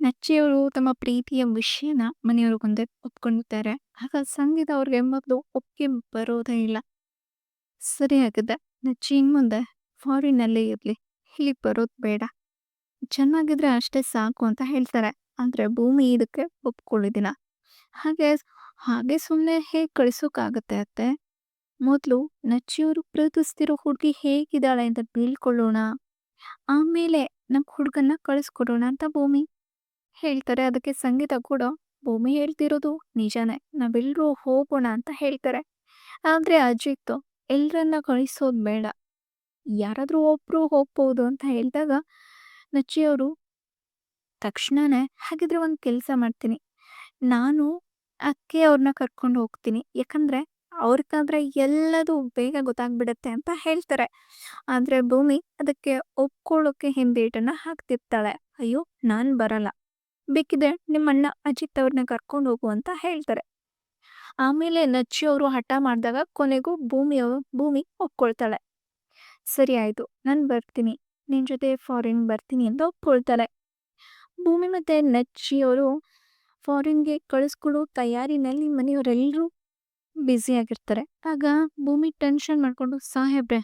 ನಚ್ಚಿಯವರು ತಮ್ಮ ಪ್ರೀತಿಯ ವಿಷಯನ ಮನೆಯವ್ರ ಮುಂದೆ ಒಪ್ಕೊಂಡಿದ್ದಾರೆ. ಆಗ ಸಂಗೀತ ಅವ್ರಿಗೆ ಮೊದಲು ಒಪ್ಪಿಗೆ ಬರೋದೇ ಇಲ್ಲ. ಸರಿ ಆಗಿದೆ ನಚ್ಚಿ ಇನ್ ಮುಂದೆ ಫಾರಿನಲ್ಲೇ ಇರ್ಲಿ, ಇಲ್ಲಿಗೆ ಬರೋದು ಬೇಡ. ಚೆನ್ನಾಗಿದ್ರೆ ಅಷ್ಟೇ ಸಾಕು ಅಂತ ಹೇಳ್ತಾರೆ. ಆದ್ರೆ ಭೂಮಿ ಇದಕ್ಕೆ ಒಪ್ಕೊಳ್ಳೋದಿಲ್ಲ. ಹಾಗೆ ಹಾಗೆ ಸುಮ್ಮನೆ ಹೇಗೆ ಕಳಿಸೋಕ್ಕಾಗತ್ತೆ ಅತ್ತೆ? ಮೊದಲು ನಚ್ಚಿಯವರು ಪ್ರೀತಿಸ್ತಿರೋ ಹುಡುಗಿ ಹೇಗಿದ್ದಾಳೆ ಅಂತ ಬೀಳ್ಕೊಳ್ಳೋಣ ಆಮೇಲೆ ನಮ್ಮ ಹುಡುಗನ್ನ ಕಳಿಸ್ಕೊಡೋಣ ಅಂತ ಭೂಮಿ. ಹೇಳ್ತಾರೆ. ಅದಕ್ಕೆ ಸಂಗೀತ ಕೂಡ ಭೂಮಿ ಹೇಳ್ತಿರೋದು ನಿಜಾನೇ. ನಾವೆಲ್ಲರೂ ಹೋಗೋಣ ಅಂತ ಹೇಳ್ತಾರೆ. ಆದರೆ ಅಜಿತ್ ಎಲ್ಲರನ್ನ ಕಳಿಸೋದು ಬೇಡ. ಯಾರಾದರೂ ಒಬ್ಬರು ಹೋಗ್ಬೋದು ಅಂತ ಹೇಳಿದಾಗ ನಚ್ಚಿಯವರು ತಕ್ಷಣನೇ ಹಾಗಿದ್ರೆ ಒಂದು ಕೆಲಸ ಮಾಡ್ತೀನಿ. ನಾನು ಅಕ್ಕೆ ಅವ್ರನ್ನ ಕರ್ಕೊಂಡು ಹೋಗ್ತೀನಿ. ಯಾಕಂದರೆ ಅವ್ರಿಗಾದ್ರೆ ಎಲ್ಲದೂ ಬೇಗ ಗೊತ್ತಾಗ್ಬಿಡತ್ತೆ ಅಂತ ಹೇಳ್ತಾರೆ. ಆದರೆ ಭೂಮಿ ಅದಕ್ಕೆ ಒಪ್ಕೊಳ್ಳೋಕ್ಕೆ ಹಿಂದೇಟನ್ನು ಹಾಕ್ತಿರ್ತಾಳೆ. ಅಯ್ಯೋ, ನಾನು ಬರಲ್ಲ. ಬೇಕಿದ್ರೆ ನಿಮ್ಮಣ್ಣ ಅಜಿತ್ ಅವ್ರನ್ನ ಕರ್ಕೊಂಡು ಹೋಗು ಅಂತ ಹೇಳ್ತಾರೆ. ಆಮೇಲೆ ನಚ್ಚಿ ಅವರು ಹಠ ಮಾಡಿದಾಗ ಕೊನೆಗೂ ಭೂಮಿ ಭೂಮಿ ಒಪ್ಕೊಳ್ತಾಳೆ. ಸರಿ ಆಯಿತು, ನಾನು ಬರ್ತೀನಿ. ನಿನ್ನ ಜೊತೆ ಫಾರಿನ್ ಬರ್ತೀನಿ ಅಂತ ಒಪ್ಕೊಳ್ತಾಳೆ. ಭೂಮಿ ಮತ್ತೆ ನಚ್ಚಿ ಅವರು ಫಾರಿನ್ಗೆ ಕಳಿಸ್ಕೊಡೋ ತಯಾರಿನಲ್ಲಿ ಮನೆಯವರೆಲ್ಲರೂ ಬ್ಯುಸಿ ಆಗಿರ್ತಾರೆ. ಆಗ ಭೂಮಿ ಟೆನ್ಷನ್ ಮಾಡಿಕೊಂಡು, ಸಾಹೇಬ್ರೆ,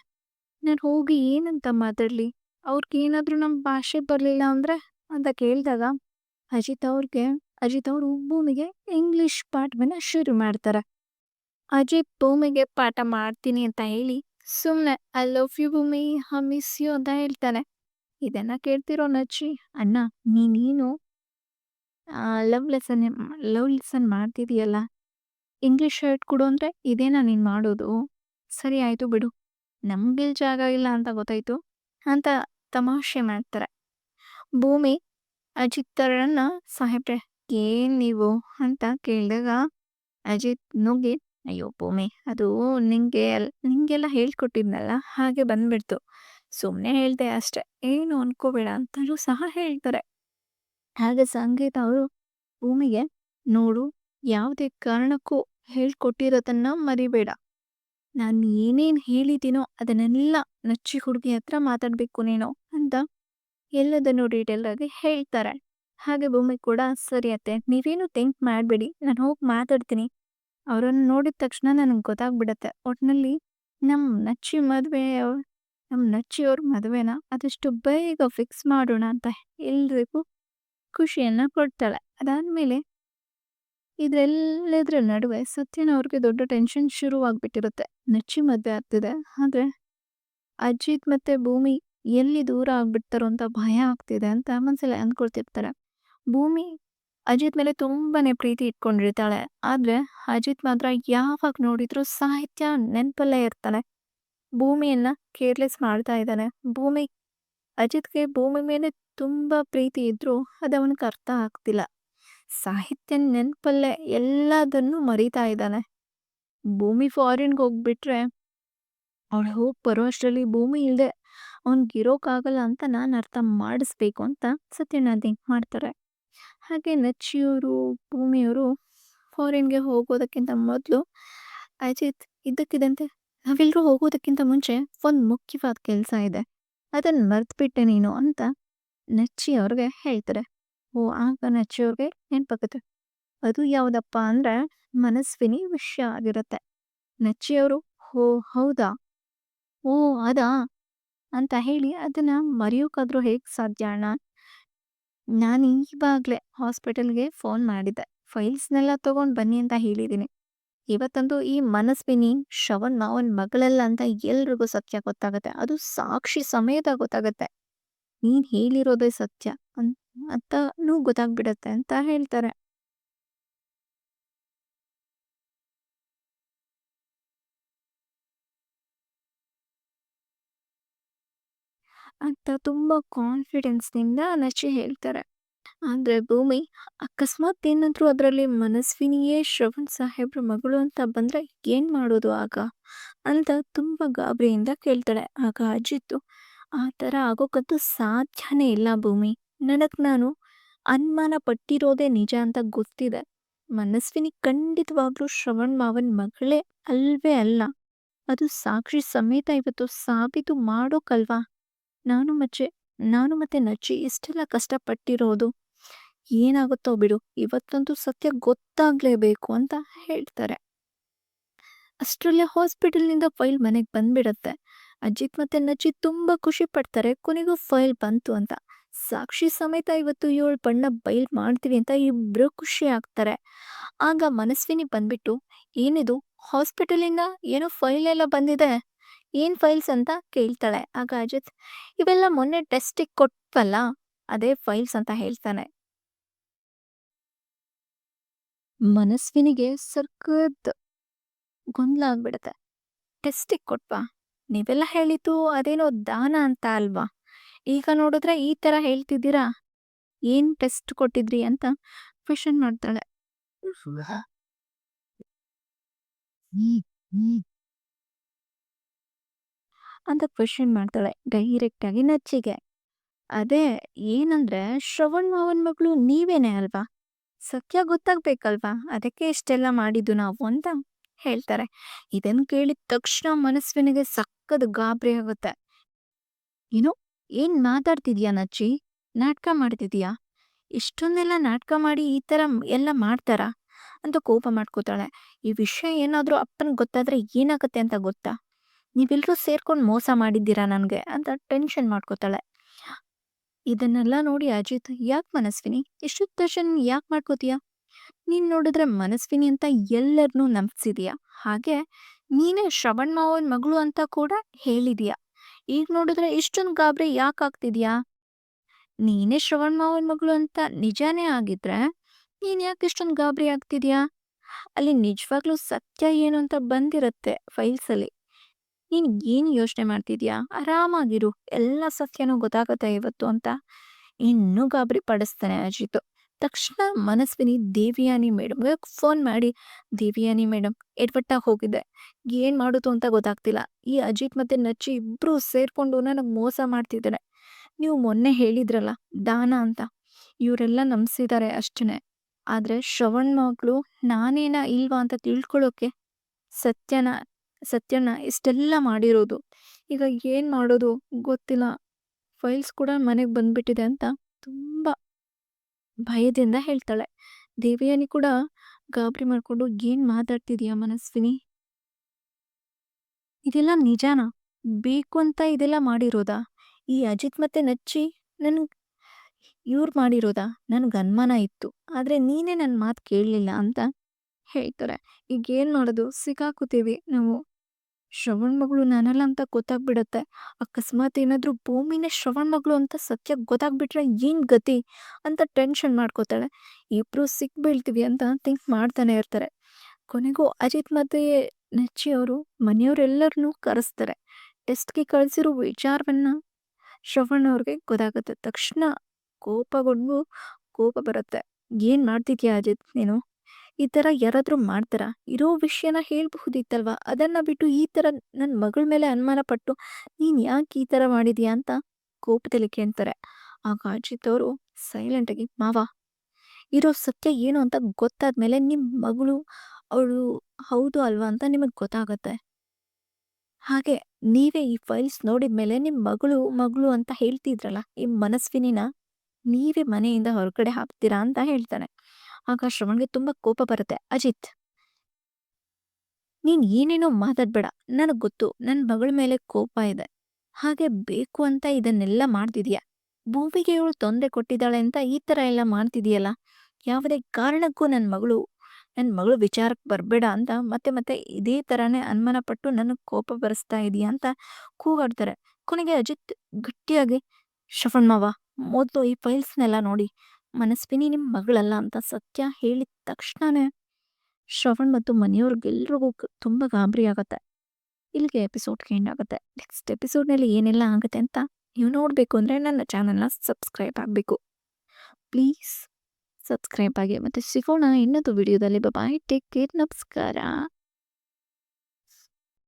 ನಾನು ಹೋಗಿ ಏನಂತ ಮಾತಾಡಲಿ? ಅವ್ರಿಗೆ ಏನಾದರೂ ನಮ್ಮ ಭಾಷೆ ಬರಲಿಲ್ಲ ಅಂದರೆ? ಅಂತ ಕೇಳಿದಾಗ ಅಜಿತ್ ಅವ್ರಿಗೆ ಅಜಿತ್ ಅವರು ಭೂಮಿಗೆ ಇಂಗ್ಲಿಷ್ ಪಾಠವನ್ನ ಶುರು ಮಾಡ್ತಾರೆ. ಅಜಿತ್, ಭೂಮಿಗೆ ಪಾಠ ಮಾಡ್ತೀನಿ ಅಂತ ಹೇಳಿ ಸುಮ್ಮನೆ ಐ ಲವ್ ಯು ಭೂಮಿ ಹಮಿಸ್ ಮಿಸ್ ಯು ಅಂತ ಹೇಳ್ತಾನೆ. ಇದನ್ನ ಕೇಳ್ತಿರೋ ನಚ್ಚಿ ಅಣ್ಣ, ನೀನೇನು ಲವ್ ಲೆಸನ್ ಲವ್ ಲೆಸನ್ ಮಾಡ್ತಿದೀಯಲ್ಲ? ಇಂಗ್ಲಿಷ್ ಶರ್ಟ್ ಕೊಡು ಅಂದ್ರೆ ಇದೇನಾ ನೀನ್ ಮಾಡೋದು? ಸರಿ, ಆಯ್ತು ಬಿಡು. ನಮ್ಗೆ ಜಾಗ ಇಲ್ಲ ಅಂತ ಗೊತ್ತಾಯ್ತು? ಅಂತ ತಮಾಷೆ ಮಾಡ್ತಾರೆ. ಭೂಮಿ ಅಜಿತ್ತರನ್ನ, ಸಾಹೇಬ್ರೆ, ಏನ್ ನೀವು? ಅಂತ ಕೇಳಿದಾಗ, ಅಜಿತ್ ನುಗ್ಗಿ, ಅಯ್ಯೋ, ಭೂಮಿ, ಅದು ನಿಂಗೆ ಅಲ್, ನಿಂಗೆಲ್ಲ ಹೇಳ್ಕೊಟ್ಟಿದ್ನಲ್ಲ, ಹಾಗೆ ಬಂದ್ಬಿಡ್ತು. ಸುಮ್ಮನೆ ಹೇಳ್ದೆ ಅಷ್ಟೆ, ಏನು ಅನ್ಕೋಬೇಡ ಅಂತಲೂ ಸಹ ಹೇಳ್ತಾರೆ. ಹಾಗೆ ಸಂಗೀತ ಅವರು, ಭೂಮಿಗೆ, ನೋಡು, ಯಾವುದೇ ಕಾರಣಕ್ಕೂ ಹೇಳ್ಕೊಟ್ಟಿರೋದನ್ನ ಮರಿಬೇಡ. ನಾನು ಏನೇನು ಹೇಳಿದ್ದೀನೋ ಅದನ್ನೆಲ್ಲ ನಚ್ಚಿ ಹುಡುಗಿ ಹತ್ರ ಮಾತಾಡ್ಬೇಕು ನೀನು ಅಂತ ಎಲ್ಲದನ್ನು ಡೀಟೇಲ್ ಆಗಿ ಹೇಳ್ತಾರೆ. ಹಾಗೆ ಭೂಮಿ ಕೂಡ ಸರಿ ಅತ್ತೆ. ನೀವೇನು ಥಿಂಕ್ ಮಾಡಬೇಡಿ. ನಾನು ಹೋಗಿ ಮಾತಾಡ್ತೀನಿ. ಅವರನ್ನು ನೋಡಿದ ತಕ್ಷಣ ನನಗೆ ಗೊತ್ತಾಗ್ಬಿಡತ್ತೆ. ಒಟ್ನಲ್ಲಿ ನಮ್ಮ ನಚ್ಚಿ ಮದುವೆ ನಮ್ಮ ನಚ್ಚಿಯವ್ರ ಮದುವೆನ ಆದಷ್ಟು ಬೇಗ ಫಿಕ್ಸ್ ಮಾಡೋಣ ಅಂತ ಎಲ್ರಿಗೂ ಖುಷಿಯನ್ನ ಕೊಡ್ತಾಳೆ. ಅದಾದಮೇಲೆ ಇದ್ರೆಲ್ಲದ್ರ ನಡುವೆ ಸತ್ಯನ ಅವ್ರಿಗೆ ದೊಡ್ಡ ಟೆನ್ಷನ್ ಶುರುವಾಗ್ಬಿಟ್ಟಿರುತ್ತೆ. ನಚ್ಚಿ ಮದುವೆ ಆಗ್ತಿದೆ. ಆದರೆ ಅಜಿತ್ ಮತ್ತು ಭೂಮಿ ಎಲ್ಲಿ ದೂರ ಆಗ್ಬಿಡ್ತಾರೋ ಅಂತ ಭಯ ಆಗ್ತಿದೆ ಅಂತ ಮನ್ಸಲ್ಲಿ ಅಂದ್ಕೊಳ್ತಿರ್ತಾರೆ ಭೂಮಿ ಅಜಿತ್ ಮೇಲೆ ತುಂಬಾನೇ ಪ್ರೀತಿ ಇಟ್ಕೊಂಡಿರ್ತಾಳೆ. ಆದ್ರೆ ಅಜಿತ್ ಮಾತ್ರ ಯಾವಾಗ ನೋಡಿದ್ರು ಸಾಹಿತ್ಯ ನೆನ್ಪಲ್ಲೇ ಇರ್ತಾನೆ. ಭೂಮಿಯನ್ನ ಕೇರ್ಲೆಸ್ ಮಾಡ್ತಾ ಇದ್ದಾನೆ. ಭೂಮಿ, ಅಜಿತ್ಗೆ ಭೂಮಿ ಮೇಲೆ ತುಂಬಾ ಪ್ರೀತಿ ಇದ್ರೂ ಅದು ಅವನಿಗೆ ಅರ್ಥ ಆಗ್ತಿಲ್ಲ. ಸಾಹಿತ್ಯ ನೆನ್ಪಲ್ಲೇ ಎಲ್ಲದನ್ನು ಮರಿತಾ ಇದ್ದಾನೆ. ಭೂಮಿ ಫಾರಿನ್ಗೆ ಹೋಗ್ಬಿಟ್ರೆ ಅವಳು ಹೋಗಿ ಬರೋ ಅಷ್ಟರಲ್ಲಿ ಭೂಮಿ ಇಲ್ಲದೆ ಅವ್ನಿಗೆ ಇರೋಕ್ಕಾಗಲ್ಲ ಅಂತ ನಾನು ಅರ್ಥ ಮಾಡಿಸ್ಬೇಕು ಅಂತ ಸತ್ಯನ ಥಿಂಕ್ ಮಾಡ್ತಾರೆ. ಹಾಗೆ ನಚ್ಚಿಯವರು ಭೂಮಿಯವರು ಫಾರಿನ್ಗೆ ಹೋಗೋದಕ್ಕಿಂತ ಮೊದಲು, ಅಜಿತ್ ಇದ್ದಕ್ಕಿದ್ದಂತೆ ನಾವೆಲ್ಲರೂ ಹೋಗೋದಕ್ಕಿಂತ ಮುಂಚೆ ಒಂದು ಮುಖ್ಯವಾದ ಕೆಲಸ ಇದೆ. ಅದನ್ನು ಮರೆತುಬಿಟ್ಟೆ ನೀನು ಅಂತ ನಚ್ಚಿ ಅವ್ರಿಗೆ ಹೇಳ್ತಾರೆ. ಓ, ಆಗ ನಚ್ಚಿ ಅವ್ರಿಗೆ ನೆನ್ಪಾಗುತ್ತೆ. ಅದು ಯಾವುದಪ್ಪ ಅಂದ್ರೆ ಮನಸ್ವಿನಿ ವಿಷಯ ಆಗಿರುತ್ತೆ. ನಚ್ಚಿಯವರು ಹೋ ಹೌದಾ? ಓ, ಅದಾ? ಅಂತ ಹೇಳಿ ಅದನ್ನ ಮರೆಯೋಕಾದ್ರೂ ಹೇಗ್ ಸಾಧ್ಯ ಅಣ್ಣ? ನಾನು ಈವಾಗ್ಲೇ ಹಾಸ್ಪಿಟಲ್ಗೆ ಫೋನ್ ಮಾಡಿದ್ದೆ. ಫೈಲ್ಸ್ನೆಲ್ಲ ತಗೊಂಡ್ ಬನ್ನಿ ಅಂತ ಹೇಳಿದ್ದೀನಿ. ಇವತ್ತಂತೂ ಈ ಮನಸ್ವಿನಿ, ಶವನ್ ಮಾವನ್ ಮಗಳಲ್ಲ ಅಂತ ಎಲ್ರಿಗೂ ಸತ್ಯ ಗೊತ್ತಾಗುತ್ತೆ. ಅದು ಸಾಕ್ಷಿ ಸಮೇತ ಗೊತ್ತಾಗುತ್ತೆ. ನೀನ್ ಹೇಳಿರೋದೇ ಸತ್ಯ ಅಂತ ಅಂತಾನೂ ಗೊತ್ತಾಗ್ಬಿಡತ್ತೆ ಅಂತ ಹೇಳ್ತಾರೆ. ಅಂತ ತುಂಬ ಕಾನ್ಫಿಡೆನ್ಸ್ನಿಂದ ನಚಿ ಹೇಳ್ತಾರೆ. ಆದರೆ ಭೂಮಿ ಅಕಸ್ಮಾತ್ ಏನಾದರೂ ಅದರಲ್ಲಿ ಮನಸ್ವಿನಿಯೇ ಶ್ರವಣ್ ಸಾಹೇಬ್ರ ಮಗಳು ಅಂತ ಬಂದರೆ ಏನು ಮಾಡೋದು ಆಗ? ಅಂತ ತುಂಬ ಗಾಬರಿಯಿಂದ ಕೇಳ್ತಾಳೆ. ಆಗ ಅಜಿತ್ತು ಆ ಥರ ಆಗೋಕ್ಕಂತೂ ಸಾಧ್ಯನೇ ಇಲ್ಲ ಭೂಮಿ. ನನಗೆ ನಾನು ಅನುಮಾನ ಪಟ್ಟಿರೋದೇ ನಿಜ ಅಂತ ಗೊತ್ತಿದೆ. ಮನಸ್ವಿನಿ ಖಂಡಿತವಾಗ್ಲೂ ಶ್ರವಣ್ ಮಾವನ್ ಮಗಳೇ ಅಲ್ವೇ ಅಲ್ಲ. ಅದು ಸಾಕ್ಷಿ ಸಮೇತ ಇವತ್ತು ಸಾಬೀತು ಮಾಡೋಕಲ್ವಾ? ನಾನು ಮತ್ತೆ ನಾನು ಮತ್ತೆ ನಚ್ಚಿ ಇಷ್ಟೆಲ್ಲ ಕಷ್ಟಪಟ್ಟಿರೋದು. ಏನಾಗುತ್ತೋ ಬಿಡು, ಇವತ್ತಂತೂ ಸತ್ಯ ಗೊತ್ತಾಗ್ಲೇಬೇಕು ಅಂತ ಹೇಳ್ತಾರೆ. ಅಷ್ಟರಲ್ಲೇ ಹಾಸ್ಪಿಟಲ್ನಿಂದ ಫೈಲ್ ಮನೆಗೆ ಬಂದ್ಬಿಡತ್ತೆ. ಅಜಿತ್ ಮತ್ತೆ ನಚ್ಚಿ ತುಂಬಾ ಖುಷಿ ಪಡ್ತಾರೆ, ಕೊನೆಗೂ ಫೈಲ್ ಬಂತು ಅಂತ. ಸಾಕ್ಷಿ ಸಮೇತ ಇವತ್ತು ಏಳು ಬಣ್ಣ ಬೈಲ್ ಮಾಡ್ತೀವಿ ಅಂತ ಇಬ್ರು ಖುಷಿ ಆಗ್ತಾರೆ. ಆಗ ಮನಸ್ವಿನಿ ಬಂದ್ಬಿಟ್ಟು, ಏನಿದು, ಹಾಸ್ಪಿಟಲಿಂದ ಏನೋ ಫೈಲ್ ಎಲ್ಲ ಬಂದಿದೆ. ಏನ್ ಫೈಲ್ಸ್ ಅಂತ ಕೇಳ್ತಾಳೆ. ಆಗ ಅಜಿತ್ ಇವೆಲ್ಲ ಮೊನ್ನೆ ಟೆಸ್ಟಿಗೆ ಕೊಟ್ವಲ್ಲ, ಅದೇ ಫೈಲ್ಸ್ ಅಂತ ಹೇಳ್ತಾನೆ. ಮನಸ್ವಿನಿಗೆ ಸರ್ಕದ್ ಗೊಂದಲ ಆಗ್ಬಿಡತ್ತೆ. ಟೆಸ್ಟಿಗೆ ಕೊಟ್ವಾ? ನೀವೆಲ್ಲ ಹೇಳಿದ್ದು ಅದೇನೋ ದಾನ ಅಂತ ಅಲ್ವಾ? ಈಗ ನೋಡಿದ್ರೆ ಈ ಥರ ಹೇಳ್ತಿದ್ದೀರಾ? ಏನ್ ಟೆಸ್ಟ್ ಕೊಟ್ಟಿದ್ರಿ ಅಂತ ಕ್ವೆಶನ್ ಮಾಡ್ತಾಳೆ. ಅಂತ ಕ್ವೆಶನ್ ಮಾಡ್ತಾಳೆ ಡೈರೆಕ್ಟಾಗಿ ನಚ್ಚಿಗೆ. ಅದೇ ಏನಂದ್ರೆ, ಶ್ರವಣ್ ಮಾವನ್ ಮಗಳು ನೀವೇನೆ ಅಲ್ವಾ? ಸತ್ಯ ಗೊತ್ತಾಗ್ಬೇಕಲ್ವಾ? ಅದಕ್ಕೆ ಇಷ್ಟೆಲ್ಲ ಮಾಡಿದ್ದು ನಾವು ಅಂತ ಹೇಳ್ತಾರೆ. ಇದನ್ನು ಕೇಳಿದ ತಕ್ಷಣ ಮನಸ್ವಿನಿಗೆ ಸಕ್ಕದ ಗಾಬರಿ ಆಗುತ್ತೆ. ಏನು, ಏನ್ ಮಾತಾಡ್ತಿದ್ಯಾ ನಚ್ಚಿ? ನಾಟಕ ಮಾಡ್ತಿದ್ಯಾ? ಇಷ್ಟೊಂದೆಲ್ಲ ನಾಟಕ ಮಾಡಿ ಈ ತರ ಎಲ್ಲ ಮಾಡ್ತಾರಾ? ಅಂತ ಕೋಪ ಮಾಡ್ಕೋತಾಳೆ. ಈ ವಿಷಯ ಏನಾದ್ರೂ ಅಪ್ಪನಿಗೆ ಗೊತ್ತಾದ್ರೆ ಏನಾಗತ್ತೆ ಅಂತ ಗೊತ್ತಾ? ನೀವೆಲ್ರೂ ಸೇರ್ಕೊಂಡು ಮೋಸ ಮಾಡಿದ್ದೀರಾ ನನಗೆ ಅಂತ ಟೆನ್ಷನ್ ಮಾಡ್ಕೋತಾಳೆ. ಇದನ್ನೆಲ್ಲ ನೋಡಿ ಅಜಿತ್, ಯಾಕೆ ಮನಸ್ವಿನಿ? ಇಷ್ಟು ಟೆನ್ಷನ್ ಯಾಕೆ ಮಾಡ್ಕೋತೀಯ? ನೀನು ನೋಡಿದ್ರೆ ಮನಸ್ವಿನಿ ಅಂತ ಎಲ್ಲರನ್ನೂ ನಂಬಿಸಿದೀಯ. ಹಾಗೆ ನೀನೇ ಶ್ರವಣ್ ಮಾವನ್ ಮಗಳು ಅಂತ ಕೂಡ ಹೇಳಿದೀಯ. ಈಗ ನೋಡಿದ್ರೆ ಇಷ್ಟೊಂದು ಗಾಬರಿ ಯಾಕೆ ಆಗ್ತಿದ್ಯಾ? ನೀನೇ ಶ್ರವಣ್ ಮಾವನ್ ಮಗಳು ಅಂತ ನಿಜಾನೇ ಆಗಿದ್ರೆ ನೀನ್ ಯಾಕೆ ಇಷ್ಟೊಂದು ಗಾಬರಿ ಆಗ್ತಿದ್ಯಾ? ಅಲ್ಲಿ ನಿಜವಾಗ್ಲೂ ಸತ್ಯ ಏನು ಅಂತ ಬಂದಿರತ್ತೆ ಫೈಲ್ಸ್ ಅಲ್ಲಿ. ನೀನ್ ಏನು ಯೋಚನೆ ಮಾಡ್ತಿದ್ಯಾ? ಆರಾಮಾಗಿರು. ಎಲ್ಲ ಸತ್ಯನೂ ಗೊತ್ತಾಗುತ್ತೆ ಇವತ್ತು ಅಂತ. ಇನ್ನೂ ಗಾಬರಿ ಪಡಿಸ್ತಾನೆ ಅಜಿತ್. ತಕ್ಷಣ ಮನಸ್ವಿನಿ, ದೇವಿಯಾನಿ ಮೇಡಮ್ ಫೋನ್ ಮಾಡಿ, ದೇವಿಯಾನಿ ಮೇಡಮ್ ಎಡ್ವಟ್ಟಾಗಿ ಹೋಗಿದೆ. ಏನ್ ಮಾಡೋದು ಅಂತ ಗೊತ್ತಾಗ್ತಿಲ್ಲ. ಈ ಅಜಿತ್ ಮತ್ತೆ ನಚ್ಚಿ ಇಬ್ರು ಸೇರ್ಕೊಂಡು ನನಗೆ ಮೋಸ ಮಾಡ್ತಿದ್ದಾರೆ. ನೀವು ಮೊನ್ನೆ ಹೇಳಿದ್ರಲ್ಲ ದಾನ ಅಂತ. ಇವರೆಲ್ಲ ನಂಬಿಸಿದ್ದಾರೆ ಅಷ್ಟೇ ಆದ್ರೆ ಶ್ರವಣ್ ಮಗಳು ನಾನೇನ ಇಲ್ವಾ ಅಂತ ತಿಳ್ಕೊಳ್ಳೋಕೆ ಸತ್ಯನ ಸತ್ಯನ ಇಷ್ಟೆಲ್ಲ ಮಾಡಿರೋದು. ಈಗ ಏನು ಮಾಡೋದು? ಗೊತ್ತಿಲ್ಲ. ಫೈಲ್ಸ್ ಕೂಡ ಮನೆಗೆ ಬಂದ್ಬಿಟ್ಟಿದೆ ಅಂತ ತುಂಬ ಭಯದಿಂದ ಹೇಳ್ತಾಳೆ. ದೇವಯಾನಿ ಕೂಡ ಗಾಬರಿ ಮಾಡಿಕೊಂಡು, ಏನು ಮಾತಾಡ್ತಿದೀಯ ಮನಸ್ವಿನಿ? ಇದೆಲ್ಲ ನಿಜಾನ? ಬೇಕು ಅಂತ ಇದೆಲ್ಲ ಮಾಡಿರೋದಾ? ಈ ಅಜಿತ್ ಮತ್ತೆ ನಚ್ಚಿ ನನಗೆ ಇವ್ರು ಮಾಡಿರೋದಾ? ನನ್ಗೆ ಅನುಮಾನ ಇತ್ತು. ಆದರೆ ನೀನೇ ನನ್ನ ಮಾತು ಕೇಳಲಿಲ್ಲ, ಅಂತ ಹೇಳ್ತಾರೆ. ಈಗ ಏನು ಮಾಡೋದು? ಸಿಕ್ಕಾಕುತ್ತೀವಿ ನಾವು. ಶ್ರವಣ್ ಮಗಳು ನಾನಲ್ಲ ಅಂತ ಗೊತ್ತಾಗ್ಬಿಡತ್ತೆ. ಅಕಸ್ಮಾತ್ ಏನಾದ್ರು ಭೂಮಿನೇ ಶ್ರವಣ್ ಮಗಳು ಅಂತ ಸತ್ಯ ಗೊತ್ತಾಗ್ಬಿಟ್ರೆ ಏನ್ ಗತಿ ಅಂತ ಟೆನ್ಷನ್ ಮಾಡ್ಕೋತಾಳೆ. ಇಬ್ರು ಸಿಕ್ ಬೀಳ್ತೀವಿ ಅಂತ ಥಿಂಕ್ ಮಾಡ್ತಾನೆ ಇರ್ತಾರೆ. ಕೊನೆಗೂ ಅಜಿತ್ ಮತ್ತೆ ನೆಚ್ಚಿ ಅವರು ಮನೆಯವರೆಲ್ಲರನ್ನೂ ಕರೆಸ್ತಾರೆ. ಟೆಸ್ಟ್ಗೆ ಕಳಿಸಿರೋ ವಿಚಾರವನ್ನ ಶ್ರವಣ್ ಅವ್ರಿಗೆ ಗೊತ್ತಾಗುತ್ತೆ. ತಕ್ಷಣ ಕೋಪಗೊಂಡು ಕೋಪ ಬರುತ್ತೆ. ಏನ್ ಮಾಡ್ತಿದ್ಯಾ ಅಜಿತ್ ನೀನು? ಈ ಥರ ಯಾರಾದರೂ ಮಾಡ್ತಾರಾ? ಇರೋ ವಿಷಯನ ಹೇಳಬಹುದಿತ್ತಲ್ವ? ಅದನ್ನು ಬಿಟ್ಟು ಈ ಥರ ನನ್ನ ಮಗಳ ಮೇಲೆ ಅನುಮಾನ ಪಟ್ಟು ನೀನು ಯಾಕೆ ಈ ಥರ ಮಾಡಿದ್ಯಾ ಅಂತ ಕೋಪದಲ್ಲಿ ಕೇಳ್ತಾರೆ. ಆಗ ಅಜಿತ್ ಅವರು ಸೈಲೆಂಟ್ ಆಗಿ, ಮಾವ, ಇರೋ ಸತ್ಯ ಏನು ಅಂತ ಗೊತ್ತಾದ ಮೇಲೆ ನಿಮ್ಮ ಮಗಳು, ಅವಳು ಹೌದು ಅಲ್ವಾ ಅಂತ ನಿಮಗೆ ಗೊತ್ತಾಗತ್ತೆ. ಹಾಗೆ ನೀವೇ ಈ ಫೈಲ್ಸ್ ನೋಡಿದ ಮೇಲೆ ನಿಮ್ಮ ಮಗಳು ಮಗಳು ಅಂತ ಹೇಳ್ತಿದ್ರಲ್ಲ, ಈ ಮನಸ್ವಿನಿನ ನೀವೇ ಮನೆಯಿಂದ ಹೊರಗಡೆ ಹಾಕ್ತೀರಾ ಅಂತ ಹೇಳ್ತಾನೆ ಆಗ ಶ್ರವಣ್ಗೆ ತುಂಬಾ ಕೋಪ ಬರುತ್ತೆ. ಅಜಿತ್. ನೀನ್ ಏನೇನೋ ಮಾತಾಡ್ಬೇಡ. ನನಗ್ ಗೊತ್ತು, ನನ್ ಮಗಳ ಮೇಲೆ ಕೋಪ ಇದೆ. ಹಾಗೆ ಬೇಕು ಅಂತ ಇದನ್ನೆಲ್ಲ ಮಾಡ್ತಿದೀಯ? ಭೂಮಿಗೆ ಇವಳು ತೊಂದರೆ ಕೊಟ್ಟಿದ್ದಾಳೆ ಅಂತ ಈ ತರ ಎಲ್ಲ ಮಾಡ್ತಿದೀಯಲ್ಲ? ಯಾವುದೇ ಕಾರಣಕ್ಕೂ ನನ್ ಮಗಳು ನನ್ ಮಗಳು ವಿಚಾರಕ್ಕೆ ಬರ್ಬೇಡ ಅಂತ ಮತ್ತೆ ಮತ್ತೆ ಇದೇ ತರಾನೇ ಅನುಮಾನ ಪಟ್ಟು ನನಗೆ ಕೋಪ ಬರೆಸ್ತಾ ಇದೀಯ ಅಂತ ಕೂಗಾಡ್ತಾರೆ. ಕೊನೆಗೆ ಅಜಿತ್ ಗಟ್ಟಿಯಾಗಿ, ಶ್ರವಣ್ ಮಾವ, ಮೊದಲು ಈ ಫೈಲ್ಸ್ನೆಲ್ಲ ನೋಡಿ. ಮನಸ್ವಿನಿ ನಿಮ್ಮ ಮಗಳಲ್ಲ ಅಂತ ಸತ್ಯ ಹೇಳಿದ ತಕ್ಷಣನೇ ಶ್ರವಣ್ ಮತ್ತು ಮನೆಯವ್ರಿಗೆಲ್ರಿಗೂ ತುಂಬ ಗಾಬರಿ ಆಗತ್ತೆ. ಇಲ್ಲಿಗೆ ಎಪಿಸೋಡ್ಗೆ ಎಂಡ್ ಆಗುತ್ತೆ. ನೆಕ್ಸ್ಟ್ ಎಪಿಸೋಡ್ನಲ್ಲಿ ಏನೆಲ್ಲ ಆಗುತ್ತೆ ಅಂತ ನೀವು ನೋಡಬೇಕು ಅಂದರೆ ನನ್ನ ಚಾನಲ್ನ ಸಬ್ಸ್ಕ್ರೈಬ್ ಆಗಬೇಕು. ಪ್ಲೀಸ್ ಸಬ್ಸ್ಕ್ರೈಬ್ ಆಗಿ ಮತ್ತು ಸಿಗೋಣ ಇನ್ನೊಂದು ವಿಡಿಯೋದಲ್ಲಿ ಬಾಯ್ ಟೇಕ್ ಕೇರ್ ನಮಸ್ಕಾರ.